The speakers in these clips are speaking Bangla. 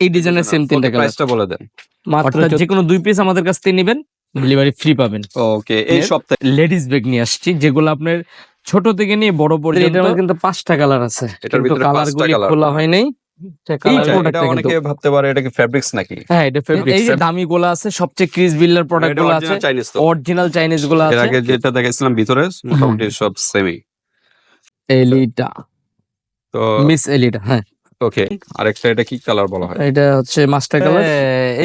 এই ডিজাইনের সেম তিনটা কালার প্রাইসটা বলে দেন। মাত্র যে কোনো দুই পিস আমাদের কাছ থেকে নেবেন ডেলিভারি ফ্রি পাবেন। ওকে এই সপ্তাহে লেডিস ব্যাগ নিয়ে আসছি যেগুলো আপনার ছোট থেকে নিয়ে বড় পর্যন্ত এটার কিন্তু পাঁচটা কালার আছে। এটার ভিতরে কালার পাঁচটা গুলি খোলা হয় নাই। এটা অনেকে ভাবতে পারে এটা কি ফ্যাব্রিক্স নাকি? হ্যাঁ এটা fabric। দামি গুলো আছে সবচেয়ে ক্রিস বিল্ডার প্রোডাক্ট এটা গুলো আছে original Chinese তো। অরিজিনাল চাইনিজগুলো আছে। যেটা দেখাইছিলাম ভিতরে মোটামুটি সব সেমই এলিটা তো মিস এলিটা হ্যাঁ। ওকে আরেকটা এটা কি কালার বলা হয়? এটা হচ্ছে মাস্টার কালার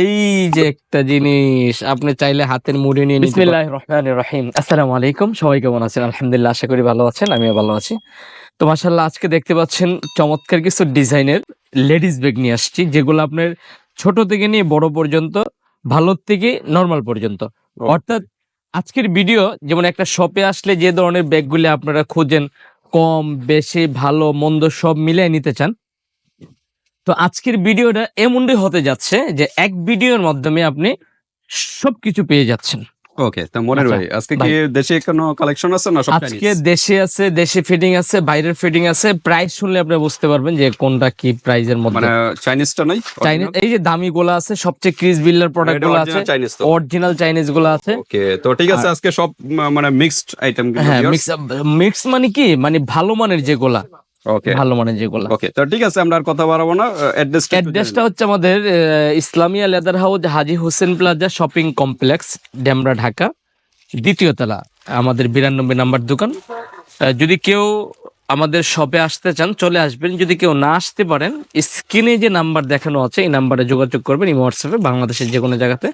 এই যে একটা জিনিস আপনি চাইলে হাতের মুড়ে নিয়ে বিসমিল্লাহির রহমানির রহিম। আসসালামু আলাইকুম সবাই কেমন আছেন? আলহামদুলিল্লাহ আশা করি ভালো আছেন আমিও ভালো আছি। তো মাশাআল্লাহ আজকে দেখতে পাচ্ছেন চমৎকার কিছু ডিজাইনের লেডিস ব্যাগ নিয়ে আসছি যেগুলো আপনার ছোট থেকে নিয়ে বড় পর্যন্ত ভালো থেকে নর্মাল পর্যন্ত। অর্থাৎ আজকের ভিডিও যেমন একটা শপে আসলে যে ধরনের ব্যাগগুলি আপনারা খোঁজেন কম বেশি ভালো মন্দ সব মিলিয়ে নিতে চান তো আজকের ভিডিওটা এমনই হতে যাচ্ছে যে এক ভিডিওর মাধ্যমে আপনি সবকিছু পেয়ে যাচ্ছেন। ওকে তো মনের আচ্ছা, ভাই আজকে কি দেশে কোনো কালেকশন আছে না সব আজকে দেশে আছে দেশে ফিটিং আছে বাইরের ফিটিং আছে প্রাইস শুনলে আপনি বুঝতে পারবেন যে কোনটা কি প্রাইজের মানে মধ্যে। চাইনিজটা নাই? চাইনিজ এই যে দামি গুলো আছে সবচেয়ে ক্রিস বিল্ডার প্রোডাক্টগুলো আছে অরিজিনাল চাইনিজগুলো আছে। ওকে তো ঠিক আছে আজকে সব মানে মিক্সড আইটেম হ্যাঁ মিক্স মিক্স মানে কি? মানে ভালো মানের যেগুলা। ওকে ভালো মানের যেগুলা। ওকে তো ঠিক আছে আমরা আর কথা বাড়াবো না। অ্যাড্রেসটা অ্যাড্রেসটা হচ্ছে আমাদের Islamia leather house Haji Hossain plaza shopping complex Demra Dhaka দ্বিতীয় তলা আমাদের বিরানব্বই নাম্বার দোকান। যদি কেউ আমাদের শপে আসতে চান চলে আসবেন। যদি কেউ না আসতে পারেন স্ক্রিনে যে নাম্বার দেখানো আছে এই নাম্বারে যোগাযোগ করবেন এই হোয়াটসঅ্যাপে বাংলাদেশের যে কোনো জায়গাতে।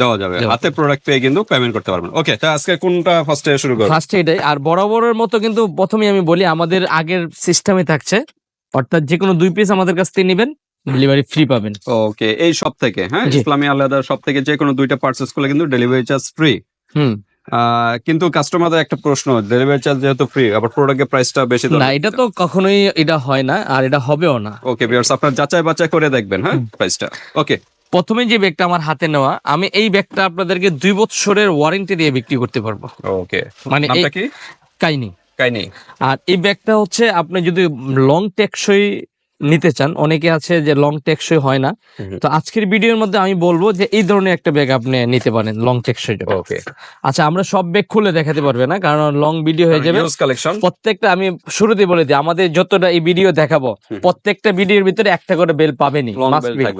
দেওয়া যাবে। হাতে প্রোডাক্ট পেয়ে কিন্তু পেমেন্ট করতে পারবেন। ওকে তো আজকে কোনটা ফার্স্টে শুরু করব ফার্স্টে এটাই। আর বরাবরের মতো কিন্তু প্রথমেই আমি বলি আমাদের আগের সিস্টেমে থাকছে। অর্থাৎ যে কোনো দুই পিস আমাদের কাছ থেকে নেবেন ডেলিভারি ফ্রি পাবেন। ওকে এই সব থেকে হ্যাঁ। ইসলামী আলাদা সব থেকে যে কোনো দুইটা পার্সেস করলে কিন্তু ডেলিভারি চার্জ ফ্রি হুম। কিন্তু কাস্টমারদের একটা প্রশ্ন ডেলিভারি চার্জ যেহেতু ফ্রি আবার প্রোডাক্টের প্রাইসটা বেশি না এটা তো কখনোই এটা হয় না আর এটা হবেও না। ওকে ভিউয়ার্স আপনার যাচাই বাছাই করে দেখবেন হ্যাঁ? প্রাইসটা ওকে প্রথমে যে ব্যাগটা আমার হাতে নেওয়া আমি এই ব্যাগটা আপনাদেরকে দুই বছরের ওয়ারেন্টি দিয়ে বিক্রি করতে পারব। ওকে মানে কাহিনী কাইনি। আর এই ব্যাগটা হচ্ছে আপনি যদি লং টেকসই নিতে চান। অনেকে আছে যে লং টেকসই হয় না। তো আজকের ভিডিওর মধ্যে আমি বলব যে এই ধরনের একটা ব্যাগ আপনি নিতে পারেন লং টেকসই ওকে আচ্ছা আমরা সব ব্যাগ খুলে দেখাতে পারবে না কারণ লং ভিডিও হয়ে যাবে। কালেকশন প্রত্যেকটা আমি শুরুতেই বলে দিই আমাদের যতটা এই ভিডিও দেখাবো প্রত্যেকটা ভিডিওর ভিতরে একটা করে বেল পাবেনি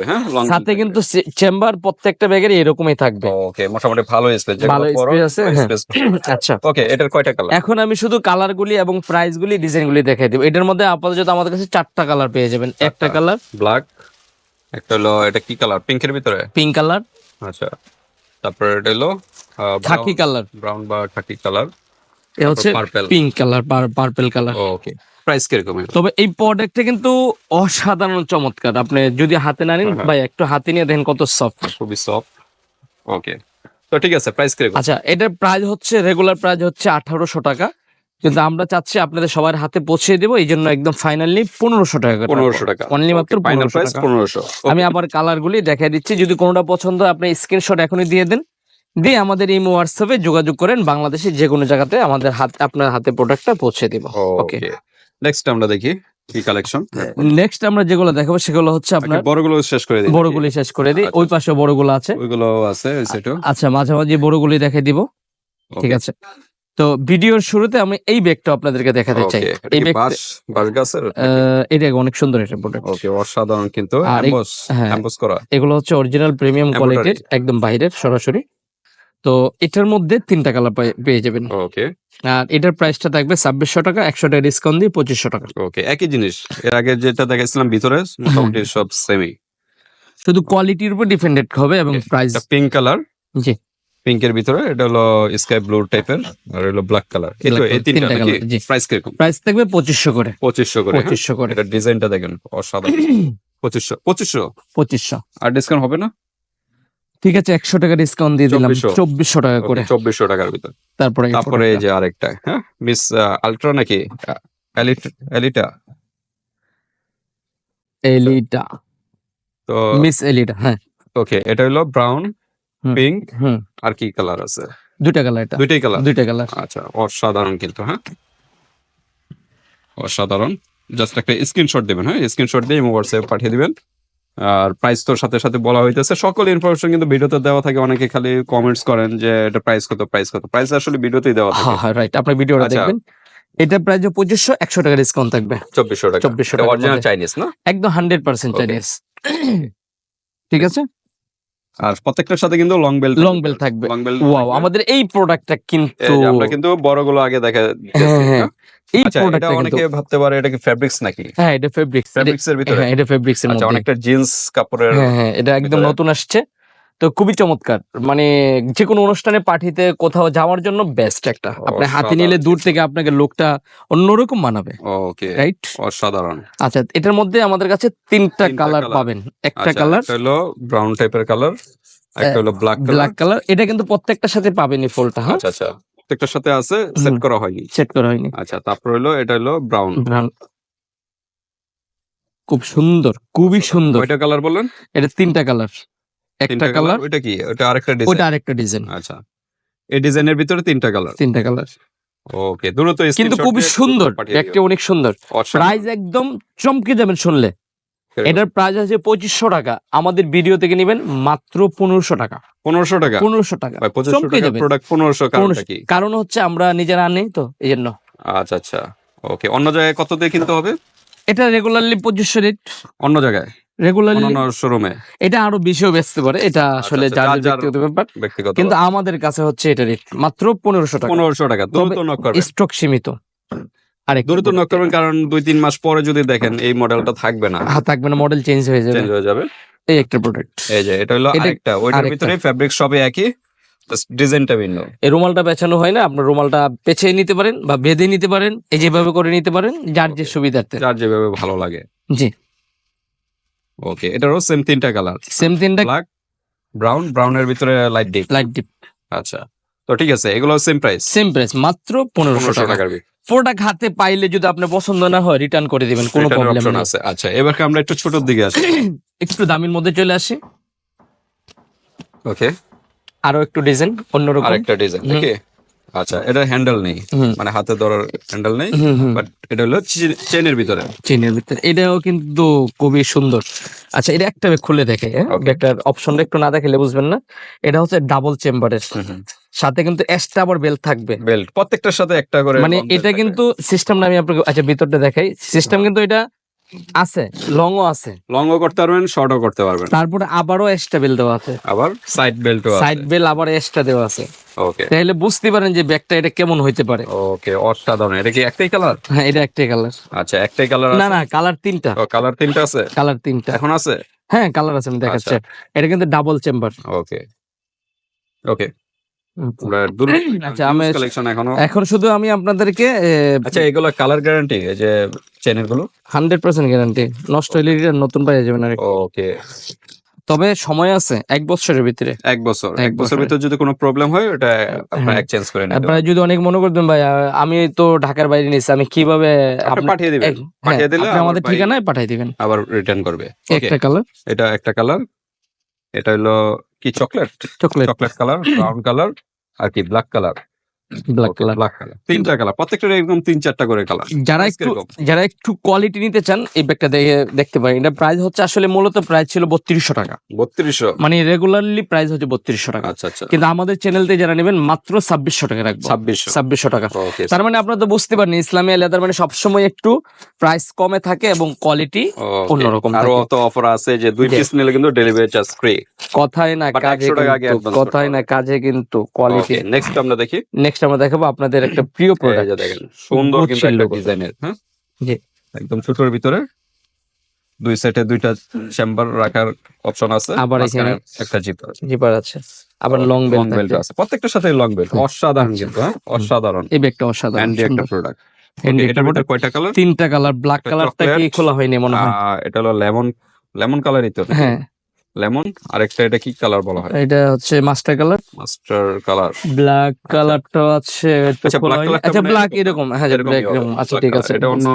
হ্যাঁ সাথে কিন্তু চেম্বার প্রত্যেকটা ব্যাগের এরকমই থাকবে। ওকে মোটামুটি ভালো স্পেস ভালো space আছে, হ্যাঁ। আচ্ছা। ওকে এটার কয়টা কালার এখন আমি শুধু কালার গুলি এবং প্রাইস গুলি ডিজাইন গুলি দেখাই দিব। এটার মধ্যে আপাতত আমাদের কাছে চারটা কালার পেয়ে যাবেন একটা কালার। ব্ল্যাক একটা হলো এটা কি কালার? পিঙ্কের ভিতরে? Pink colour. আচ্ছা তারপরে এটা হলো খাকি কালার। ব্রাউন বা খাকি কালার। এ হচ্ছে pink colour purple colour. Okay price কীরকম? তবে এই প্রোডাক্টটা কিন্তু অসাধারণ চমৎকার। আপনি যদি হাতে না নিন হ্যাঁ, ভাই একটু হাতে নিয়ে দেখেন কত সফট খুবই সফট ওকে তো ঠিক আছে প্রাইস কীরকম? আচ্ছা এটার প্রাইস হচ্ছে রেগুলার প্রাইস হচ্ছে আঠারোশো টাকা। কিন্তু আমরা চাচ্ছি আপনাদের সবার হাতে পৌঁছে দেবো এই জন্য একদম ফাইনালি পনেরোশো টাকা পনেরোশো টাকা। অনলি মাত্র ফাইনাল 1500 প্রাইস টাকা। পনেরোশো। আমি আবার কালার গুলি দেখাই দিচ্ছি। যদি কোনোটা পছন্দ হয় আপনি স্ক্রিনশট এখনই দিয়ে দেন। দিয়ে আমাদের এই হোয়াটসঅ্যাপে যোগাযোগ করেন বাংলাদেশের যে কোনো জায়গাতে আমাদের হাত আপনার হাতে প্রোডাক্টটা পৌঁছে দিব। ওকে নেক্সট আমরা দেখি কি কালেকশন নেক্সট আমরা যেগুলো দেখাবো সেগুলো হচ্ছে আপনার বড়গুলো শেষ করে দিই বড়গুলি শেষ করে দিই। ওই পাশে বড়গুলো আছে। ওইগুলো আছে আচ্ছা মাঝামাঝি বড়গুলি দেখে দিব। ঠিক আছে। তো ভিডিওর শুরুতে আমি এই ব্যাগটা আপনাদেরকে দেখাতে চাই। এই ব্যাগটা গাছের এটা অনেক সুন্দর একটা প্রোডাক্ট ওকে অসাধারণ কিন্তু। এমবস হ্যাঁ। এমবস করা। এগুলো হচ্ছে অরিজিনাল প্রিমিয়াম। কোয়ালিটির একদম বাইরের সরাসরি। তো এটার মধ্যে তিনটা কালার পেয়ে যাবেন। ওকে আর এটার প্রাইসটা থাকবে ছাব্বিশশো টাকা একশো টাকা ডিসকাউন্ট দিয়ে পঁচিশশো টাকা। ওকে একই জিনিস। এর আগে যেটা দেখাইছিলাম ভিতরে মোটামুটি সব সেমই শুধু কোয়ালিটির উপর ডিপেন্ডেন্ট হবে এবং প্রাইস পিঙ্ক কালার জি। পিঙ্কের ভিতরে এটা হলো স্কাই ব্লু টাইপের আর হলো ব্ল্যাক কালার এই তো এই তিনটা নাকি প্রাইস কীরকম? প্রাইস থাকবে পঁচিশশো করে। পঁচিশশো করে হ্যাঁ? পঁচিশশো করে। এটা ডিজাইনটা দেখেন অসাধারণ। পঁচিশশো পঁচিশশো? পঁচিশশো। আর ডিসকাউন্ট হবে না? ঠিক আছে একশো টাকা ডিসকাউন্ট দিয়ে দিলাম। 2400 চব্বিশশো টাকা করে। চব্বিশশো টাকার ভিতর। তারপরে তারপরে এই যে আরেকটা হ্যাঁ? মিস আলট্রা নাকি? এলিটা। এলিটা তো মিস এলিটা হ্যাঁ। ওকে এটা হলো ব্রাউন। পিঙ্ক হুম। আর কি কালার আছে? দুইটা কালার এটা। দুইটাই কালার দুইটা কালার আচ্ছা অসাধারণ কিন্তু হ্যাঁ? অসাধারণ। জাস্ট একটা স্ক্রিনশট দেবেন হ্যাঁ? স্ক্রিনশট দিয়ে হোয়াটসঅ্যাপ পাঠিয়ে দিবেন। আর প্রাইস তোর সাথে সাথে বলা হইতেছে। সকল ইনফরমেশন কিন্তু ভিডিওতে দেওয়া থাকে। অনেকে খালি কমেন্টস করেন যে এটা প্রাইস কত প্রাইস কত। প্রাইস আসলে ভিডিওতেই দেওয়া থাকে। হ্যাঁ হ্যাঁ রাইট আপনি ভিডিওটা আচ্ছা। দেখবেন। এটা প্রাইস পঁচিশশো একশো টাকা ডিসকাউন্ট থাকবে। চব্বিশশো টাকা। 2400 টাকার অরিজিনাল চাইনিজ না? একদম হান্ড্রেড পার্সেন্ট. চাইনিজ ঠিক আছে? আর প্রত্যেকটার সাথে কিন্তু লং বেল লং বেল থাকবে। লং বেল ওয়াও আমাদের এই প্রোডাক্টটা কিন্তু আমরা কিন্তু বড়গুলো আগে দেখা হ্যাঁ, হ্যাঁ। এই আচ্ছা প্রোডাক্টটা অনেকে ভাবতে পারে এটা কি ফেব্রিক্স নাকি? হ্যাঁ এটা ফেব্রিক্স ফেব্রিক্স এর ভিতরে। হ্যাঁ এটা ফেব্রিক্স এর আচ্ছা মধ্যে। অনেকটা জিন্স কাপড়ের হ্যাঁ হ্যাঁ এটা একদম নতুন আসছে। তো খুবই চমৎকার। মানে যে কোনো অনুষ্ঠানে পার্টিতে কোথাও যাওয়ার জন্য বেস্ট একটা। আপনি হাতে নিলে দূর থেকে আপনাকে লোকটা অন্যরকম মানাবে ওকে রাইট অসাধারণ। আচ্ছা এটার মধ্যে আমাদের কাছে তিনটা কালার পাবেন। একটা কালার হলো ব্রাউন টাইপের কালার একটা হলো ব্ল্যাক কালার ব্ল্যাক কালার এটা কিন্তু প্রত্যেকটার সাথে পাবেন এই ফুলটা হ্যাঁ? আচ্ছা আচ্ছা প্রত্যেকটার সাথে আছে সেট করা হয়নি। সেট করা হয়নি। আচ্ছা তারপর হলো এটা হলো ব্রাউন ব্রাউন খুব সুন্দর খুবই সুন্দর। ওইটা কালার বললেন? এটা তিনটা কালার একটা কালার ওইটা কি? ওটা আরেকটা ডিজাইন ওটা আরেকটা ডিজাইন আচ্ছা। এই ডিজাইনের ভিতরে তিনটা কালার তিনটা কালার ওকে দ্রুত কিন্তু খুবই সুন্দর একটা অনেক সুন্দর। প্রাইস একদম চমকে যাবেন শুনলে। এটার প্রাইস আছে পঁচিশশো টাকা। আমাদের ভিডিও থেকে নেবেন মাত্র পনেরোশো টাকা। পনেরোশো টাকা? পনেরোশো টাকা। প্রোডাক্ট পনেরোশো কারণটা 1500 কি? কারণ হচ্ছে আমরা নিজেরা আনি তো এই জন্য। আচ্ছা আচ্ছা। ওকে অন্য জায়গায় কত দিয়ে কিনতে হবে? এটা রেগুলারলি পঁচিশশো রেট অন্য জায়গায়? রেগুলারলি শোরুমে। এটা আরও বেশিও বেচতে পারে। এটা আসলে আচ্ছা, যার যার ব্যক্তিগত ব্যাপার। ব্যক্তিগত। কিন্তু আমাদের কাছে হচ্ছে এটা রেট মাত্র পনেরোশো টাকা। পনেরোশো টাকা দ্রুত নক করবেন। স্টক সীমিত। আর দ্রুত নক করবেন কারণ দুই তিন মাস পরে যদি দেখেন এই মডেলটা থাকবে না। হাত থাকবে না মডেল চেঞ্জ হয়ে যাবে। চেঞ্জ হয়ে যাবে। এই একটা প্রোডাক্ট এই যে এটা হলো আরেকটা। ওইটার ভিতরে ফ্যাব্রিক সবই একই ডিজাইনটা ভিন্ন। এই রুমালটা পেছানো হয় না আপনার রুমালটা পেঁচিয়ে নিতে পারেন বা বেঁধে নিতে পারেন এই যেভাবে করে নিতে পারেন যার যে সুবিধার্থে। যার যেভাবে ভালো লাগে। জি। ওকে এটারও সেম তিনটা কালার সেম তিনটা ব্ল্যাক ব্রাউন ব্রাউনের ভিতরে লাইট ডিপ লাইট ডিপ আচ্ছা তো ঠিক আছে এগুলো সেম প্রাইস সেম প্রাইস মাত্র পনেরোশো পনেরোশো টাকা। টাকার প্রোডাক্ট হাতে পাইলে যদি আপনার পছন্দ না হয় রিটার্ন করে দিবেন কোনো প্রবলেম নেই। আছে। আচ্ছা এবার আমরা একটু ছোটর দিকে আসি। একটু দামির মধ্যে চলে আসি। ওকে আরও একটু ডিজাইন অন্যরকম। আরেকটা ডিজাইন ওকে আচ্ছা এটা হ্যান্ডেল নেই। মানে হাতে ধরার হ্যান্ডেল নেই বাট এটা হলো চেনের ভিতরে। চেনের ভিতরে। এটাও কিন্তু খুবই সুন্দর। আচ্ছা এটা একটা খুলে দেখে একটা অপশনটা একটু না দেখলে বুঝবেন না। এটা হচ্ছে ডাবল চেম্বারের সাথে কিন্তু এক্সট্রা আবার বেল থাকবে। বেল্ট প্রত্যেকটার সাথে একটা করে মানে এটা কিন্তু সিস্টেম আমি আপনাকে আচ্ছা ভিতরটা দেখাই। সিস্টেম কিন্তু এটা আছে লংও আছে। লংও করতে পারবেন শর্টও করতে পারবেন। তারপরে আবারও এক্সট্রা বেল দেওয়া আছে। আবার সাইড বেল্টও সাইড আছে বেল আবার এক্সট্রা দেওয়া আছে। ওকে তাহলে বুঝতে পারেন যে ব্যাগটা এটা কেমন হইতে পারে। ওকে অসাধারণ। এটা কি একটাই কালার হ্যাঁ এটা একটাই কালার আচ্ছা একটাই কালার না না কালার তিনটা। ও কালার তিনটা আছে? কালার তিনটা। এখন আছে? হ্যাঁ কালার আছে আমি দেখাচ্ছি। এটা কিন্তু ডাবল চেম্বার ওকে ওকে আচ্ছা, আমি- কালেকশন এখনও? এখন শুধু আমি আপনাদেরকে আচ্ছা এগুলো কালার গ্যারান্টি যে চেনেরগুলো হান্ড্রেড পার্সেন্ট গ্যারান্টি নষ্ট হইলে নতুন পাই যাবেন আর কি। ওকে তবে সময় আছে এক বছরের ভিতরে। এক বছর। এক এক বছর বছরে। ভিতর যদি কোনো প্রবলেম হয় ওটা আপনারা হ্যাঁ। এক্সচেঞ্জ করে নিতে আপনারা যদি অনেক মনে করতেন ভাই আমি তো ঢাকার বাইরে নিচ্ছি আমি কীভাবে আপনি পাঠিয়ে দিবেন। হ্যাঁ, পাঠিয়ে দিলে আপনি আমাদের ঠিকানায় পাঠিয়ে দিবেন। আবার রিটার্ন করবে। একটা কালার এটা একটা কালার এটা হলো কি chocolate chocolate chocolate colour brown colour আর কি black colour black colour black colour তিনটা কালার প্রত্যেকটার এরকম তিন চারটা করে কালার যারা একটু যারা একটু কোয়ালিটি নিতে চান এই ব্যাগটা দেখে দেখতে পারেন। এটা প্রাইস হচ্ছে আসলে মূলত প্রাইস ছিল বত্রিশশো টাকা। বত্রিশশো। মানে রেগুলারলি প্রাইস হচ্ছে বত্রিশশো টাকা। আচ্ছা আচ্ছা। কিন্তু আমাদের চ্যানেলতে যারা নেবেন মাত্র ছাব্বিশশো টাকা রাখব। ছাব্বিশশো। ছাব্বিশশো টাকা। তার মানে আপনারা তো বুঝতে পারেন ইসলামী লেদার মানে সবসময় একটু প্রাইস কমে থাকে এবং কোয়ালিটি অন্যরকম আরও। অত অফার আছে যে দুই। পিস নিলে কিন্তু ডেলিভারি চার্জ ফ্রি কথাই না কাজে 100 টাকা আগে কিন্তু কথাই না কাজে কিন্তু কোয়ালিটি নেক্সট আমরা দেখি। নেক্সট আমরা দেখাবো আপনাদের একটা প্রিয় প্রোডাক্ট দেখেন সুন্দর কিন্তু একটা ডিজাইনের হ্যাঁ জি। একদম ছোটর ভিতরে দুই সেটে দুইটা চেম্বার রাখার অপশন আছে আবার এখানে- একটা জিপ জিপার আছে। আবার লং বেল্ট বেল্ট আছে। প্রত্যেকটার সাথে লং বেল্ট অসাধারণ কিন্তু হ্যাঁ? অসাধারণ। এই ব্যাগটা অসাধারণ হ্যান্ডি একটা প্রোডাক্ট এটার কয়টা কালার তিনটা কালার ব্ল্যাক কালারটা কি খোলা হয়নি মনে হয়। এটা হলো লেমন লেমন কালারই তো হ্যাঁ। লেমন আরেকটা এটা কি কালার বলা হয়? এটা হচ্ছে master colour. Master colour. Black কালারটা আছে আচ্ছা, black আচ্ছা মানে ব্ল্যাক এরকম। এরকম হ্যাঁ ব্ল্যাক এরকম। আচ্ছা ঠিক আছে। এটা অন্য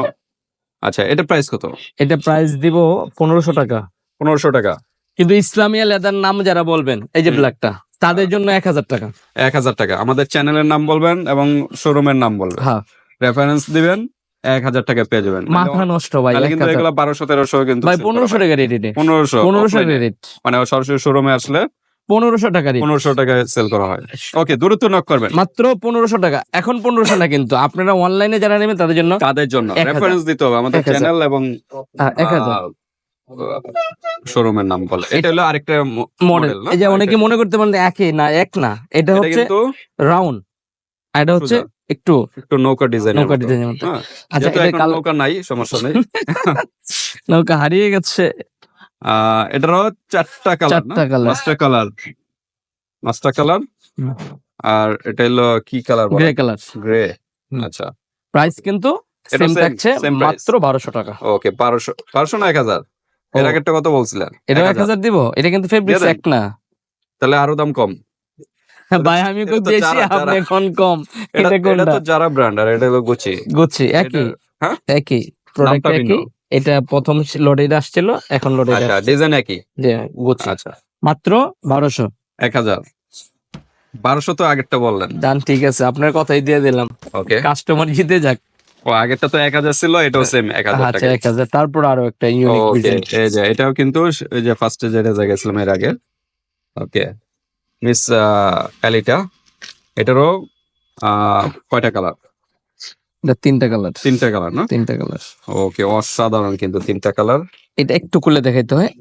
আচ্ছা এটা প্রাইস কত? এটা প্রাইস দিব পনেরোশো টাকা। পনেরোশো টাকা। কিন্তু ইসলামিয়া লেদার নাম যারা বলবেন এই যে ব্ল্যাকটা তাদের জন্য এক হাজার টাকা। এক হাজার টাকা। আমাদের চ্যানেলের নাম বলবেন এবং শোরুমের নাম বলবেন। হ্যাঁ। রেফারেন্স দিবেন। এক হাজার টাকা পেয়ে যাবেন। মাথা নষ্ট ভাই কিন্তু এগুলো বারোশো তেরোশো কিন্তু ভাই পনেরোশো টাকা রেট এটা পনেরোশো পনেরোশো রেট মানে সরাসরি শোরুমে আসলে পনেরোশো টাকা পনেরোশো টাকায় সেল করা হয়। ওকে দ্রুত নক করবেন। মাত্র পনেরোশো টাকা। এখন পনেরোশো না কিন্তু। আপনারা অনলাইনে যারা নেবেন তাদের জন্য তাদের জন্য। রেফারেন্স দিতে হবে আমাদের চ্যানেল এবং এক হাজার। শোরুমের নাম বলে। এটা হলো আরেকটা মডেল? এই যে অনেকে মনে করতে পারেন একই না এক না। এটা হচ্ছে রাউন্ড আর এটা হচ্ছে একটু একটু নৌকা ডিজাইন নৌকা ডিজাইনের মতো। আচ্ছা এটা নৌকা নাই সমস্যা নেই। নৌকা হারিয়ে গেছে। এটারও চারটা কালার চারটা colour। Master colour master colour আর এটা হলো কি কালার গ্রে কালার গ্রে আচ্ছা। প্রাইস কিন্তু সেম থাকছে মাত্র বারোশো টাকা। ওকে বারোশো বারোশো না এক হাজার? এর আগেরটা কত বলছিলেন? এটা এক এক হাজার দিব? এটা কিন্তু ফেব্রিক্স এক না। তাহলে আরও দাম কম। ভাই আমি তো বেশি আপনি এখন কম। এটা এটা এটা তো যারা ব্র্যান্ড আর এটা হলো গুচি গুচ্ছি একই। হ্যাঁ? একই। প্রোডাক্ট একই। এটা প্রথম লোডে আসছিল এখন লোডে আচ্ছা ডিজাইন একই? যে গুচ্ছি আচ্ছা। মাত্র বারোশো। এক হাজার। বারোশো তো আগেরটা বললেন। ডান ঠিক আছে আপনার কথাই দিয়ে দিলাম। ওকে কাস্টমার জিতে যাক। ও আগেরটা তো এক হাজার ছিল এটাও সেম এক হাজার আচ্ছা টাকা এক হাজার। তারপর আরও একটা ইউনিক ডিজাইন এই যে এটাও কিন্তু যে ফার্স্টে যেটা জায়গাছিলাম এর আগে। ওকে মিস অ্যালিটা এটারও কয়টা কালার? এটা তিনটা কালার। তিনটা কালার না? তিনটা কালার। ওকে অসাধারণ কিন্তু তিনটা কালার। এটা একটু খুলে দেখাইতে হয়।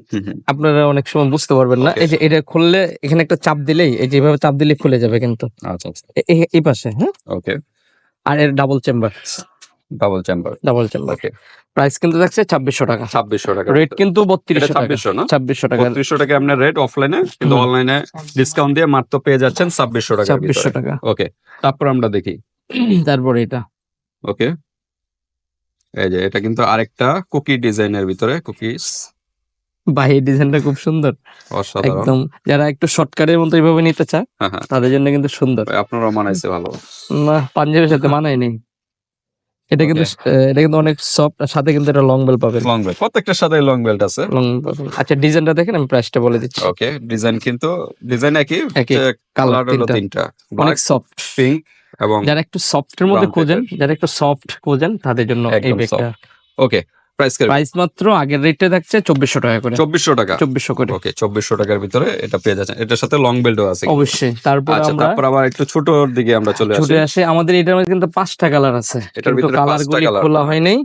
আপনারা অনেক সময় বুঝতে পারবেন না। এই যে এটা খুললে এখানে একটা চাপ দিলেই এই যে এভাবে চাপ দিলে খুলে যাবে কিন্তু। আচ্ছা আচ্ছা। এই পাশে হ্যাঁ? ওকে। আর এর double chamber double chamber double chamber okay. Price কিন্তু থাকছে ছাব্বিশশো টাকা। ছাব্বিশশো টাকা। রেট কিন্তু বত্রিশশো ছাব্বিশশো না? ছাব্বিশশো টাকা। বত্রিশশো টাকা আপনার রেট অফলাইনে কিন্তু অনলাইনে ডিসকাউন্ট দিয়ে মাত্র পেয়ে যাচ্ছেন ছাব্বিশশো টাকা ছাব্বিশশো টাকা। ওকে তারপর আমরা দেখি। তারপরে এটা। ওকে এই যে এটা কিন্তু আরেকটা কুকি ডিজাইনের ভিতরে কুকিজ বাহি ডিজাইনটা খুব সুন্দর। একদম যারা একটু শর্টকাটের মতো এইভাবে নিতে চায় হ্যাঁ হ্যাঁ। তাদের জন্য কিন্তু সুন্দর। আপনারা মানাইছে ভালো। না পাঞ্জাবের সাথে মানায় নেই। এটা কিন্তু এটা কিন্তু অনেক সফট আর সাথে কিন্তু এটা লং বেল পাবেন। লং বেল প্রত্যেকটার সাথে লং বেল্ট আছে। লং আচ্ছা ডিজাইনটা দেখেন আমি প্রাইসটা বলে দিচ্ছি। ওকে ডিজাইন কিন্তু ডিজাইন একই কালার হলো তিনটা। অনেক সফট পিঙ্ক এবং যারা একটু সফটের মধ্যে খোঁজেন যারা একটু সফট খোঁজেন তাদের জন্য এই ব্যাগটা ওকে প্রাইস প্রাইস মাত্র আগের রেটে থাকছে চব্বিশশো টাকা করে। চব্বিশশো টাকা? চব্বিশশো করে। ওকে চব্বিশশো টাকার ভিতরে এটা পেয়ে যাচ্ছেন। এটার সাথে লং বেল্টও আছে অবশ্যই। তারপর আচ্ছা আমরা তারপর আবার একটু ছোটর দিকে আমরা চলে আসি ছুটে আসে। আমাদের এটার মধ্যে কিন্তু পাঁচটা কালার আছে। এটার ভিতরে কালার গুলি খোলা হয় নাই।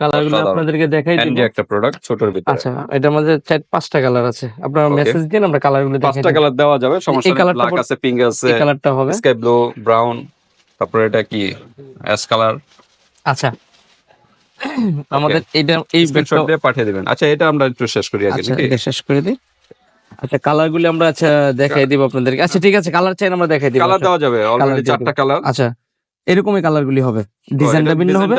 কালারগুলো আপনাদেরকে দেখাই দিব। একটা প্রোডাক্ট ছোটর ভিতরে। আচ্ছা এটার মধ্যে চার পাঁচটা কালার আছে। আপনারা মেসেজ দিন আমরা কালারগুলো দেখাই পাঁচটা কালার দেওয়া যাবে। সমস্যা নেই। ব্ল্যাক আছে পিঙ্ক আছে এই কালারটা হবে। স্কাই ব্লু ব্রাউন তারপরে এটা কি? অ্যাশ কালার আচ্ছা। আমাদের এটা এই স্ক্রিনশট দিয়ে পাঠিয়ে দিবেন। আচ্ছা এটা আমরা একটু শেষ করি আগে আচ্ছা নাকি? এটা শেষ করে দিই। আচ্ছা কালার গুলি আমরা আচ্ছা দেখাই দিব আপনাদেরকে। আচ্ছা ঠিক আছে কালার চাই আমরা দেখাই দিব কালার আচ্ছা। দেওয়া যাবে অলরেডি চারটা কালার আচ্ছা এরকমই কালার গুলি হবে ডিজাইনটা ভিন্ন হবে।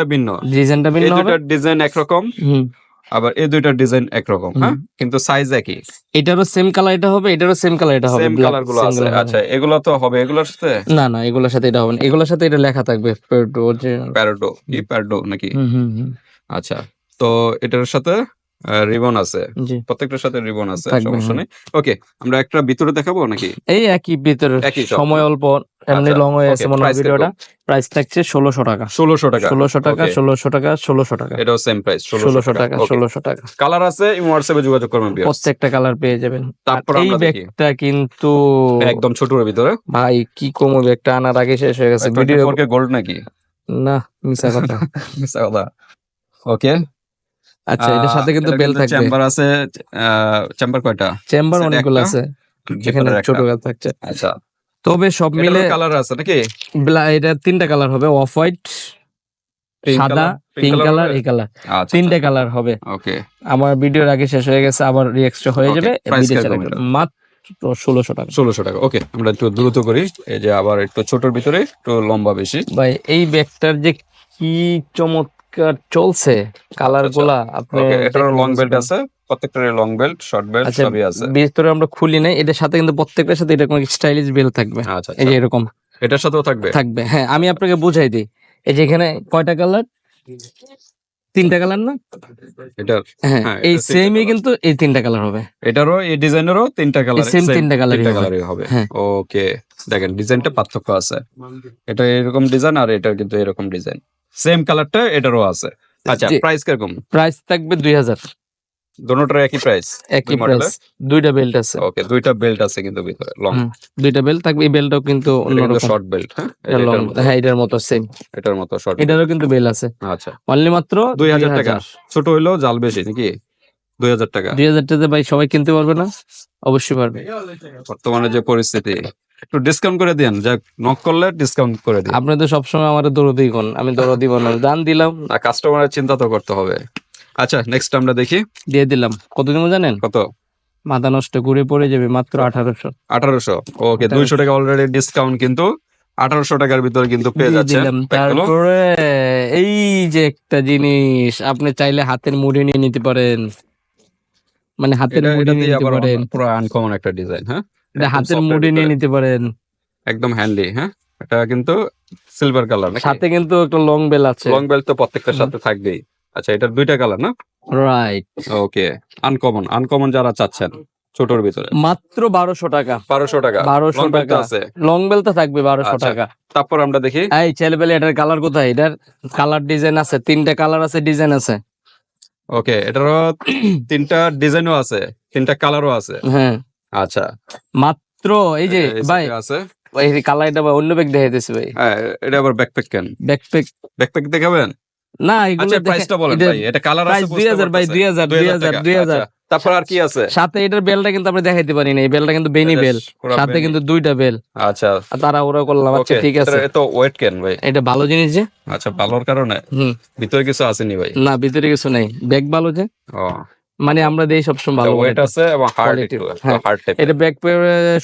ডিজাইনটা ভিন্ন। হবে। ডিজাইন একরকম। হুম। আবার এই দুইটার ডিজাইন একরকম হ্যাঁ? কিন্তু সাইজ একই। এটারও সেম কালার এটা হবে এটারও সেম কালার এটা হবে সেম কালারগুলো আছে। আচ্ছা এগুলো তো হবে এগুলোর সাথে? না না এগুলোর সাথে এটা হবে না। এগুলোর সাথে এটা লেখা থাকবে যে- প্যারাডো কি প্যারাডো নাকি? হুম হুম হুম। আচ্ছা তো এটার সাথে রিবন আছে। প্রত্যেকটার সাথে রিবন আছে সমস্যা হ্যাঁ। নেই। ওকে আমরা একটা ভিতরে দেখাবো নাকি? এই একই ভিতরে সময় অল্প। এমনি আচ্ছা, লং হয়ে আছে মনে হয় ভিডিওটা প্রাইস থাকছে ষোলোশো টাকা। ষোলোশো টাকা ষোলোশো টাকা ষোলোশো টাকা ষোলোশো টাকা। এটাও সেম প্রাইস ষোলোশো টাকা ষোলোশো টাকা। কালার আছে হোয়াটসঅ্যাপে যোগাযোগ করবেন। প্রত্যেকটা কালার পেয়ে যাবেন। তারপর এই ব্যাগটা কিন্তু একদম ছোটর ভিতরে। ভাই কি কমো ব্যাগটা আনার আগে শেষ হয়ে গেছে। ভিডিও গোল্ড নাকি? না মিশা কথা। মিথ্যা কথা। ওকে আচ্ছা এটার সাথে কিন্তু বেল থাকবে। চেম্বার আছে চেম্বার কয়টা? চেম্বার অনেকগুলো আছে। যেখানে ছোট গাছ থাকছে। আচ্ছা। তবে সব মিলে কালার আছে নাকি? এটা তিনটা কালার হবে অফ হোয়াইট সাদা পিঙ্ক কালার এই কালার আচ্ছা তিনটা কালার হবে। ওকে আমার ভিডিওর আগে শেষ হয়ে গেছে আবার রিএক্সট্রা হয়ে যাবে? মাত্র ষোলোশো টাকা। ষোলোশো টাকা ওকে আমরা একটু দ্রুত করি এই যে আবার একটু ছোটর ভিতরে একটু লম্বা বেশি। ভাই এই ব্যাগটার যে কি চমৎকার চলছে কালারগুলা আপনি ওকে এটার লং বেল্ট আছে। প্রত্যেকটার লং বেল্ট শর্ট বেল্ট আচ্ছা সবই আছে। ভিতরে আমরা খুলি নাই এটার সাথে কিন্তু প্রত্যেকটার সাথে এরকম স্টাইলিশ বেল থাকবে? আচ্ছা এই যে আচ্ছা। এরকম। এটার সাথেও থাকবে? থাকবে হ্যাঁ আমি আপনাকে বুঝাই দিই। এই যে এখানে কয়টা কালার তিনটা কালার না? এটার হ্যাঁ হ্যাঁ, এই সেমই কিন্তু এই তিনটা কালার হবে। এটারও এই ডিজাইনেরও তিনটা কালার same তিনটা colour ই হবে। কালারই হবে। হ্যাঁ। ওকে দেখেন ডিজাইনটা পার্থক্য আছে। এটা এরকম ডিজাইন আর এটা কিন্তু এরকম ডিজাইন সেম কালারটা এটারও আছে। আচ্ছা প্রাইস কীরকম? প্রাইস থাকবে দুই হাজার। দোনোটার একই প্রাইস একই প্রাইস দুইটা বেল্ট আছে। ওকে দুইটা বেল্ট আছে কিন্তু ভিতরে লং দুইটা বেল্ট থাকবে এই বেল্টটাও কিন্তু অন্যরকম। শর্ট বেল্ট হ্যাঁ? মতো- হ্যাঁ এটার মতো সেম এটার মতো শর্ট এটারও কিন্তু বেল আছে। আচ্ছা। অনলি মাত্র দুই হাজার টাকা। ছোট হইলেও জাল বেশি নাকি? দুই হাজার টাকা। দুই হাজার টাকা ভাই সবাই কিনতে পারবে না? অবশ্যই পারবে। বর্তমানে যে পরিস্থিতি একটু ডিসকাউন্ট করে দেন যাক নক করলে ডিসকাউন্ট করে দিন আপনি তো সবসময় আমার দৌড় কোন আমি দৌড় দিব না। দান দিলাম। আর কাস্টমারের চিন্তা তো করতে হবে। আচ্ছা নেক্সট আমরা দেখি। দিয়ে দিলাম। কত দিব জানেন? কত? মাথা নষ্ট ঘুরে পড়ে যাবে মাত্র আঠারোশো। আঠারোশো। ওকে দুইশো টাকা অলরেডি ডিসকাউন্ট কিন্তু আঠারোশো টাকার ভিতরে কিন্তু পেয়ে দিয়ে যাচ্ছে। তারপরে এই যে একটা জিনিস আপনি চাইলে হাতের মুড়ি নিয়ে নিতে পারেন। মানে হাতের মুড়ি নিয়ে নিতে পারেন। পুরো আনকমন একটা ডিজাইন হ্যাঁ? এটা হাতের মুড়ি নিয়ে নিতে পারেন। একদম হ্যান্ডি হ্যাঁ? এটা কিন্তু সিলভার কালার সাথে কিন্তু একটা লং বেল আছে। লং বেল তো প্রত্যেকটার সাথে থাকবেই। আচ্ছা এটার দুইটা কালার না? রাইট ওকে আনকমন আনকমন যারা চাচ্ছেন ছোটর ভিতরে। মাত্র বারোশো টাকা। বারোশো টাকা। বারোশো টাকা। আছে। লং বেল তো থাকবে বারোশো আচ্ছা। টাকা। তারপর আমরা দেখি। এই ছেলে বেলে এটার কালার কোথায়? এটার কালার ডিজাইন আছে তিনটা কালার আছে ডিজাইন আছে। ওকে এটারও তিনটা ডিজাইনও আছে তিনটা কালারও আছে। হ্যাঁ। আচ্ছা। মাত্র এই যে ভাই আছে। এই কালার এটা অন্য ব্যাগ দেখাইতেছি ভাই। হ্যাঁ এটা আবার ব্যাকপ্যাক কেন? ব্যাকপ্যাক ব্যাকপ্যাক দেখাবেন? না এগুলো আচ্ছা প্রাইসটা বলেন এটা ভাই এটা কালার আছে 2000 ভাই, 2000, 2000, 2000 তারপর আর কি আছে? সাথে এটার বেলটা কিন্তু আমরা দেখাইতে পারি না এই বেলটা কিন্তু বেনি বেল সাথে কিন্তু দুইটা বেল আচ্ছা। তারা ওরা করলাম আচ্ছা ঠিক আছে। এত ওয়েট কেন ভাই? এটা ভালো জিনিস যে। আচ্ছা ভালোর কারণে? হুম। ভিতরে কিছু আসেনি ভাই? না ভিতরে কিছু নাই। ব্যাগ ভালো যে। ও। মানে আমরা দেই সবসময় ভালো ওয়েট আছে এবং হার্ড একটু হ্যাঁ। হার্ড টাইপ এটা ব্যাগ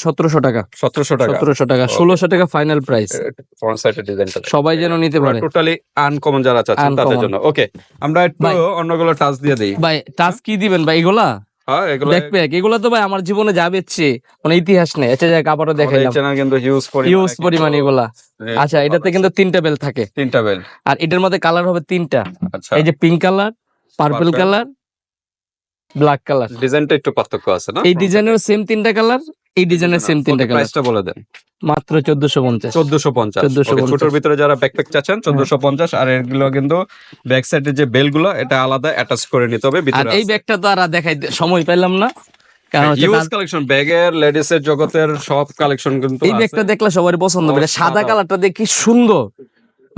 সতেরোশো টাকা। সতেরোশো টাকা। সতেরোশো টাকা। Okay. ষোলোশো টাকা ফাইনাল প্রাইস ফ্রন্ট সাইডের ডিজাইনটা সবাই যেন নিতে পারে। টোটালি আনকমন যারা চাচ্ছেন তাদের জন্য। ওকে আমরা একটু অন্যগুলো টাচ দিয়ে দিই। ভাই টাচ কি দিবেন ভাই? এগুলা? হ্যাঁ এগুলো ব্যাকপ্যাক এগুলা তো ভাই আমার জীবনে যাবে মানে ইতিহাস নেই। আচ্ছা যাক আবারও দেখাইলাম। কিন্তু হিউজ পরিমাণ ইউজ পরিমাণ এগুলা। আচ্ছা এটাতে কিন্তু তিনটা বেল থাকে। তিনটা বেল আর এটার মধ্যে কালার হবে তিনটা। আচ্ছা। এই যে pink colour purple colour black colour ডিজাইনটা একটু পার্থক্য আছে না? এই ডিজাইনের সেম তিনটা কালার এই ডিজাইনের সেম তিনটা কালার প্রাইসটা বলে দেন। মাত্র চোদ্দশো পঞ্চাশ। চোদ্দশো পঞ্চাশ। 1450 ছোটর ভিতরে যারা ব্যাকপ্যাক চাচ্ছেন চোদ্দশো পঞ্চাশ আর এগুলো কিন্তু ব্যাক সাইডের যে বেলগুলো এটা আলাদা অ্যাটাচ করে নিতে হবে আর এই ব্যাগটা তো আর দেখাই সময় পেলাম না। ইউজ কালেকশন ব্যাগের লেডিস এর জগতের সব কালেকশন কিন্তু এই ব্যাগটা দেখলে সবারই পছন্দ হবে। সাদা। কালারটা দেখি সুন্দর।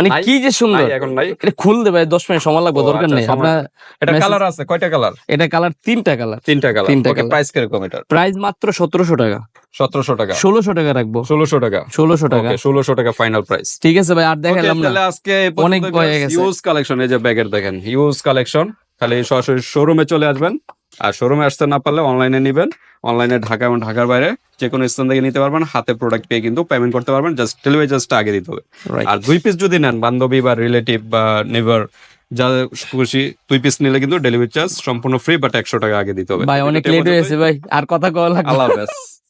মানে কি যে সুন্দর। এখন নাই। এটা খুলতে ভাই দশ মিনিট সময় লাগবে দরকার আচ্ছা, নেই। আপনার এটা কালার আছে কয়টা কালার এটা কালার তিনটা কালার তিনটা কালার তিনটা ওকে colour। প্রাইস কীরকম এটা প্রাইস মাত্র সতেরোশো টাকা। সতেরোশো টাকা। ষোলোশো টাকা রাখব। ষোলোশো টাকা। ষোলোশো টাকা। ওকে ষোলোশো টাকা ফাইনাল প্রাইস ঠিক আছে ভাই আর দেখালাম না। তাহলে আজকে অনেক হয়ে গেছে। ইউজ কালেকশন এই যে ব্যাগের দেখেন ইউজ কালেকশন খালি সরাসরি শোরুমে চলে আসবেন। আর শোরুমে আসতে না পারলে অনলাইনে নেবেন। অনলাইনে ঢাকা এবং ঢাকার বাইরে যে কোনো স্থান থেকে নিতে পারবেন। হাতে প্রোডাক্ট পেয়ে কিন্তু পেমেন্ট করতে পারবেন। জাস্ট ডেলিভারি জাস্ট আগে দিতে হবে। আর দুই পিস যদি নেন বান্ধবী বা রিলেটিভ বা নেভার যা খুশি দুই পিস নিলে কিন্তু ডেলিভারি চার্জ সম্পূর্ণ ফ্রি বাট একশো টাকা আগে দিতে হবে। ভাই অনেক লেট হয়েছে ভাই। আর কথা লাগবে আল্লাহ হাফেজ।